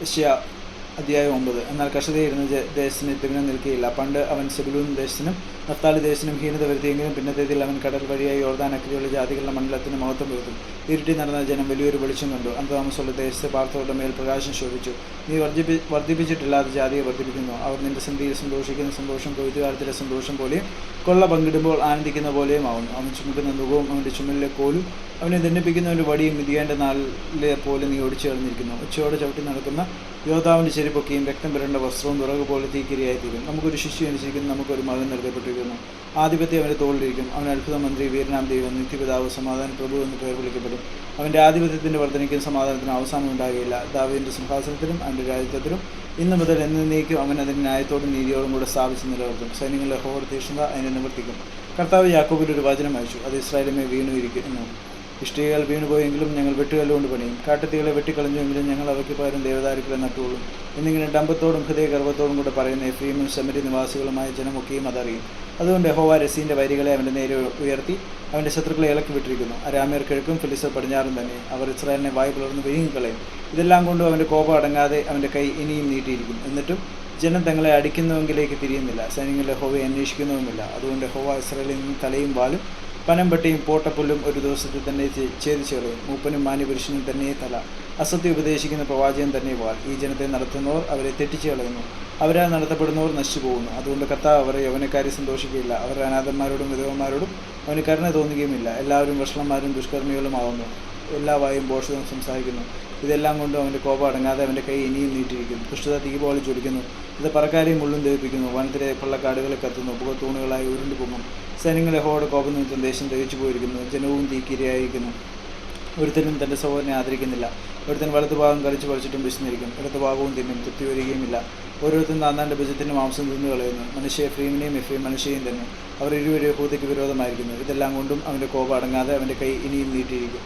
Is? അധ്യായം ഒമ്പത്. എന്നാൽ കഷ്ടതയിരുന്ന ഇരുന്ന ദേശത്തിന് തികഞ്ഞു നിൽക്കുകയില്ല പണ്ട് അവൻ സെബുലൂൻ ദേശത്തിനും നഫ്താലി ദേശത്തിനും ഹീനത വരുത്തിയെങ്കിലും പിന്നത്തേതിൽ അവൻ കടൽ വഴിയായി യോർദാൻ അക്കരെയുള്ള ജാതികളുടെ മണ്ഡലത്തിന് മഹത്വം വരുത്തും. ഇരുട്ടി നടന്ന ജനം വലിയൊരു വെളിച്ചം കണ്ടു. അന്തതാമസമുള്ള ദേശത്തെ പാർത്തവരുടെ മേൽ പ്രകാശം ശോഭിച്ചു. നീ വർദ്ധിപ്പി വർദ്ധിപ്പിച്ചിട്ടില്ലാത്ത ജാതിയെ വർദ്ധിപ്പിക്കുന്നു അവർ നിന്റെ സന്ധിയിൽ സന്തോഷിക്കുന്ന സന്തോഷം കൊയ്ത്തുകാലത്തിലെ സന്തോഷം പോലെയും കൊള്ള പങ്കിടുമ്പോൾ ആനന്ദിക്കുന്ന പോലെയും ആവുന്നു. അവൻ ചുമക്കുന്ന മുഖവും അവന്റെ ചുമലിലെ കോലും അവനെ ദണ്ഡിപ്പിക്കുന്നവന്റെ വടിയും മിതിയേണ്ട നാളിലെ പോലെ നീ ഓടിച്ചു കളഞ്ഞിരിക്കുന്നു ഉച്ചയോടെ ചവിട്ടി നടക്കുന്ന യോദ്ധാവിന്റെ ചെരുപ്പൊക്കെയും രക്തം പുരണ്ട വസ്ത്രവും വിറക് പോലെ തീക്കിരിയായി തീരും നമുക്കൊരു ശിശു അനുസരിക്കുന്നു നമുക്കൊരു മകൻ നൽകപ്പെട്ടിരിക്കുന്നു. ആധിപത്യം അവന്റെ തോളിലിരിക്കും. അവൻ അത്ഭുത മന്ത്രി വീരനാം ദൈവം നിത്യപിതാവ് സമാധാന പ്രഭു എന്ന് പേർ വിളിക്കപ്പെടും. അവന്റെ ആധിപത്യത്തിന്റെ വർധനയ്ക്കും സമാധാനത്തിനും അവസാനം ഉണ്ടാകുകയില്ല ദാവിന്റെ സിംഹാസനത്തിലും അവന്റെ രാജ്യത്തിലും ഇന്നു മുതൽ എന്നേക്കും അവൻ അതിന്റെ ന്യായത്തോടും നീതിയോടും കൂടെ സ്ഥാപിച്ച് നിലനിർത്തും. സൈന്യങ്ങളുടെ ഹോർ തീക്ഷ്ണത അതിനെ നിവർത്തിക്കും. കർത്താവ് യാക്കോബിൽ ഒരു വചനം അയച്ചു. അത് ഇസ്രായേലിനെ വീണു ഇരിക്കുന്നു വീണ് പോയെങ്കിലും ഞങ്ങൾ വെട്ടുകല്ലുകൊണ്ട് പണിയും. കാട്ടുതീകളെ വെട്ടിക്കളഞ്ഞുവെങ്കിലും ഞങ്ങൾ അവയ്ക്ക് പകരം ദേവദാരുക്കളെ നട്ടുകൊള്ളും. എന്നിങ്ങനെ ഡമ്പത്തോടും ഹൃദയഗർഭത്തോടും കൂടെ പറയുന്ന എഫ്രീമും സമരി നിവാസികളുമായ ജനമൊക്കെയും അതറിയും. അതുകൊണ്ട് യഹോവ രസീന്റെ വൈരികളെ അവന്റെ നേരെ ഉയർത്തി അവന്റെ ശത്രുക്കളെ ഇളക്കി വിട്ടിരിക്കുന്നു. അരാമേർ കിഴക്കും ഫിലിസർ പടിഞ്ഞാറും തന്നെ. അവർ ഇസ്രായേലിനെ വായു പുലർന്ന് വിഴുങ്ങിക്കളയും. ഇതെല്ലാം കൊണ്ടും അവന്റെ കോപം അടങ്ങാതെ അവന്റെ കൈ ഇനിയും നീട്ടിയിരിക്കും. എന്നിട്ടും ജനം തങ്ങളെ അടിക്കുന്നുവെങ്കിലേക്ക് തിരിയുന്നില്ല. സൈന്യങ്ങളുടെ ഹോവയെ അന്വേഷിക്കുന്നതുമില്ല അതുകൊണ്ട് ഹോവ ഇസ്രായേലിൽ നിന്ന് തലയും വാലും പനമ്പട്ടിയും പോട്ടപ്പുല്ലും ഒരു ദിവസത്തിൽ തന്നെ ഛേദിച്ചു കളയും മൂപ്പനും മാന്യപുരുഷനും തന്നെ തല. അസത്യം ഉപദേശിക്കുന്ന പ്രവാചകൻ തന്നെ വാൾ. ഈ ജനത്തെ നടത്തുന്നവർ അവരെ തെറ്റിച്ചു കളയുന്നു അവരാൽ നടത്തപ്പെടുന്നവർ നശിച്ചു പോകുന്നു അതുകൊണ്ട് കർത്താവ് അവരെ യൗവനക്കാരെ സന്തോഷിക്കുകയില്ല. അവർ അനാഥന്മാരോടും വിധവന്മാരോടും അവന് കരുണ തോന്നുകയുമില്ല. എല്ലാവരും വഷളന്മാരും ദുഷ്കർമ്മികളും ആവുന്നു. എല്ലാ വായും ബോഷവും സംസാരിക്കുന്നു. ഇതെല്ലാം കൊണ്ടും അവന്റെ കോപം അടങ്ങാതെ അവന്റെ കൈ ഇനിയും നീട്ടിയിരിക്കുന്നു. ദുഷ്ടത തീ പോലെ ജ്വലിക്കുന്നു. ഇത് പറക്കാരെയും മുള്ളും ദഹിപ്പിക്കുന്നു. വനത്തിലെ പള്ളക്കാടുകളെ കത്തുന്നു. പുകത്തൂണുകളായി ഉരുണ്ടു പൊങ്ങും സൈന്യങ്ങളെ ഹോടെ കോപം നിമിത്തം ദേശം ദഹിച്ചു പോയിരിക്കുന്നു. ജനവും തീക്കിരയായിരിക്കുന്നു. ഒരുത്തനും തന്റെ സഹോദരനെ ആദരിക്കുന്നില്ല. ഒരുത്തൻ വലതുഭാഗം കളിച്ച് കളിച്ചിട്ടും വിശന്നിരിക്കും. ഇടതുഭാഗവും തിന്നും തൃപ്തി വരികയുമില്ല. ഓരോരുത്തരും താന്താന്റെ ഭുജത്തിന്റെ മാംസം തിന്നു കളയുന്നു. മനുഷ്യ എഫ്രീമിനെയും എഫ്രീം മനുഷ്യയും തന്നെ. അവർ ഇരുവരും യഹൂദയ്ക്ക് വിരോധമായിരിക്കുന്നു. ഇതെല്ലാം കൊണ്ടും അവന്റെ കോപം അടങ്ങാതെ അവന്റെ കൈ ഇനിയും നീട്ടിയിരിക്കും.